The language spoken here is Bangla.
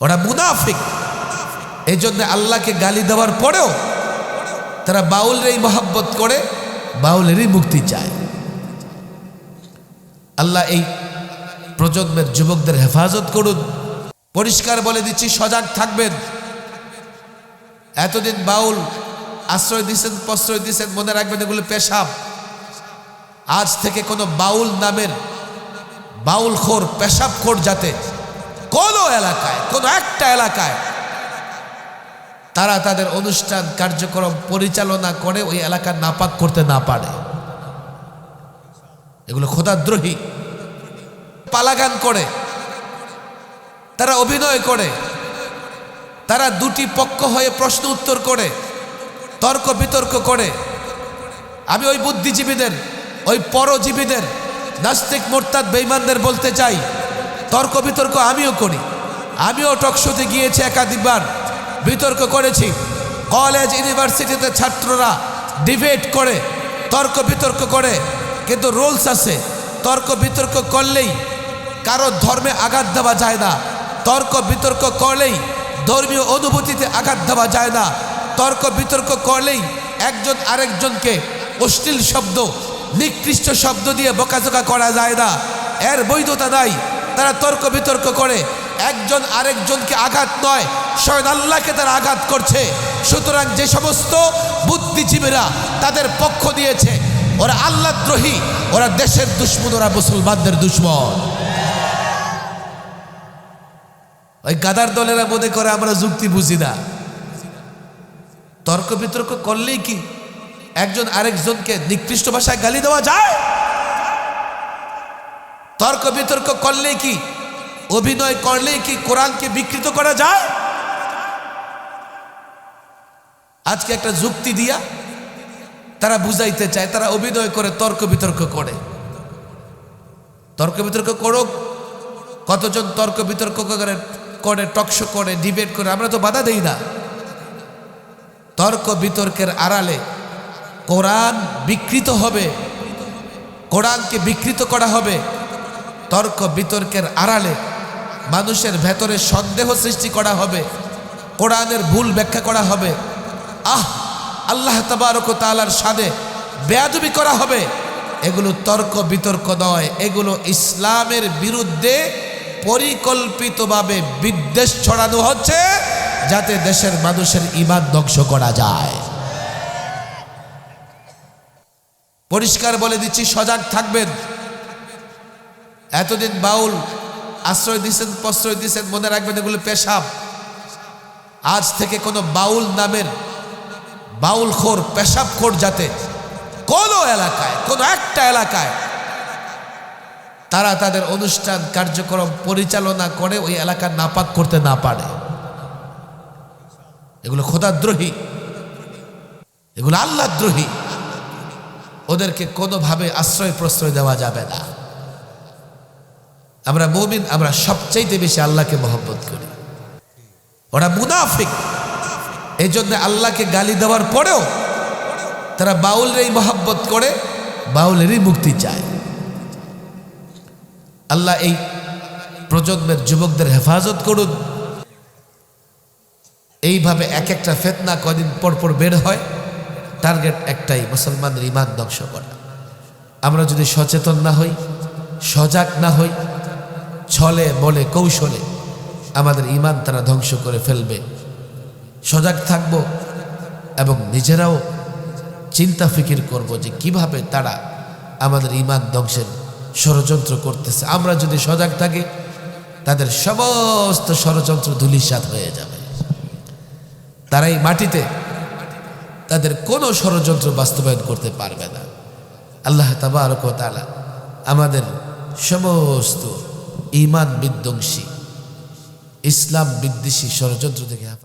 ওরা মুনাফিক। এই জন্য আল্লাহকে গালি দেওয়ার পরেও তারা বাউলেরই মহাব্বত করে, বাউলেরই মুক্তি চায়। আল্লাহ এই প্রজন্মের যুবকদের হেফাজত করুন। পরিষ্কার বলে দিচ্ছি, সজাগ থাকবেন। এতদিন বাউল আশ্রয় দিচ্ছেন প্রশ্রয় দিচ্ছেন মনে রাখবেন এগুলো পেশাব। আজ থেকে কোনো বাউল নামের বাউল খোর পেশাব খোর যাতে কোনো এলাকায়, কোনো একটা এলাকায় তারা তাদের অনুষ্ঠান, কার্যক্রম পরিচালনা করে ওই এলাকা নাপাক করতে না পারে। এগুলো খোদাদ্রোহী পালাগান করে। তারা অভিনয় করে। তারা দুটি পক্ষ হয়ে প্রশ্ন উত্তর করে, তর্ক বিতর্ক করে। আমি ওই বুদ্ধিজীবীদের, ওই পরজীবীদের, নাস্তিক মোরতাদ বেইমানদের বলতে চাই তর্ক বিতর্ক আমিও করি। আমিও টকশোতে গিয়েছি একাধিকবার। বিতর্ক করেছি। কলেজ ইউনিভার্সিটিতে ছাত্ররা ডিবেট করে, তর্ক বিতর্ক করে। কিন্তু রুলস আছে। তর্ক বিতর্ক করলেই কারও ধর্মে আঘাত দেওয়া যায় না। তর্ক বিতর্ক করলেই ধর্মীয় অনুভূতিতে আঘাত দেওয়া যায় না। তর্ক বিতর্ক করলেই একজন আরেকজনকে অশ্লীল শব্দ, নিকৃষ্ট শব্দ দিয়ে বকাঝোকা করা যায় না। এর বৈধতা নাই। তারা তর্ক বিতর্ক করে। একজন আরেকজনকে আঘাত নয়, স্বয়ং আল্লাহকে তারা আঘাত করছে। সুতরাং যে সমস্ত বুদ্ধিজীবীরা তাদের পক্ষ দিয়েছে, ওরা আল্লাহ দ্রোহী ওরা দেশের দুশ্মন, ওরা মুসলমানদের দুশ্মন। ওই গাদার দলেরা মনে করে আমরা যুক্তি বুঝি না। তর্ক বিতর্ক করলেই কি একজন আরেকজনকে নিকৃষ্ট ভাষায় গালি দেওয়া যায়? তর্ক বিতর্ক করলেই কি, অভিনয় করলেই কি কোরআনকে বিকৃত করা যায়? আজকে একটা যুক্তি দিয়া তারা বুঝাইতে চায়, তারা অভিনয় করে, তর্ক বিতর্ক করে। তর্ক বিতর্ক করুক, কতজন তর্ক বিতর্ক করে করে টকশো করে, ডিবেট করে, আমরা তো বাধা দেই না। তর্ক বিতর্কের আড়ালে কোরআন বিকৃত হবে, কোরআনকে বিকৃত করা হবে। তর্ক বিতর্কের আড়ালে মানুষের ভেতরে সন্দেহ সৃষ্টি করা হবে, কোরআনের ভুল ব্যাখ্যা করা হবে। আহ, আল্লাহ তাবারক তালার সাদে বেয়াদবি করা হবে। এগুলো তর্ক বিতর্ক নয়, এগুলো ইসলামের বিরুদ্ধে পরিকল্পিতভাবে বিদ্বেষ ছড়ানো হচ্ছে, যাতে দেশের মানুষের ইমান ধ্বংস করা যায়। পরিষ্কার বলে দিচ্ছি, সজাগ থাকবেন। এতদিন বাউল আশ্রয় দিচ্ছেন প্রশ্রয় দিচ্ছেন মনে রাখবেন এগুলো পেশাব। আজ থেকে কোনো বাউল নামের বাউল খোর পেশাব খোর যাতে কোনো এলাকায়, কোনো একটা এলাকায় তারা তাদের অনুষ্ঠান, কার্যক্রম পরিচালনা করে ওই এলাকা নাপাক করতে না পারে। এগুলো খোদাদ্রোহী। এগুলো আল্লাহদ্রোহী ওদেরকে কোনোভাবে আশ্রয় প্রশ্রয় দেওয়া যাবে না। আমরা মমিন, আমরা সবচাইতে বেশি আল্লাহকে মহব্বত করি। ওরা মুনাফিক। এই জন্য আল্লাহকে গালি দেওয়ার পরেও তারা বাউলেরই মহব্বত করে, বাউলেরই মুক্তি চায়। আল্লাহ এই প্রজন্মের যুবকদের হেফাজত করুন। এইভাবে এক একটা ফেতনা কদিন পর পর বের হয়, টার্গেট একটাই, মুসলমানদের ইমান ধ্বংস করা। আমরা যদি সচেতন না হই, সজাগ না হই ছলে, বলে, কৌশলে আমাদের ইমান তারা ধ্বংস করে ফেলবে। সজাগ থাকব এবং নিজেরাও চিন্তা ফিকির করব যে কীভাবে তারা আমাদের ইমান ধ্বংসের ষড়যন্ত্র করতেছে। আমরা যদি সজাগ থাকি, তাদের সমস্ত ষড়যন্ত্র ধুলিসাৎ হয়ে যাবে। তারাই মাটিতে তাদের কোনো ষড়যন্ত্র বাস্তবায়ন করতে পারবে না। আল্লাহ তাবারক তালা আমাদের সমস্ত ইমান বিধ্বংসী ইসলাম বিদ্বেষী ষড়যন্ত্র থেকে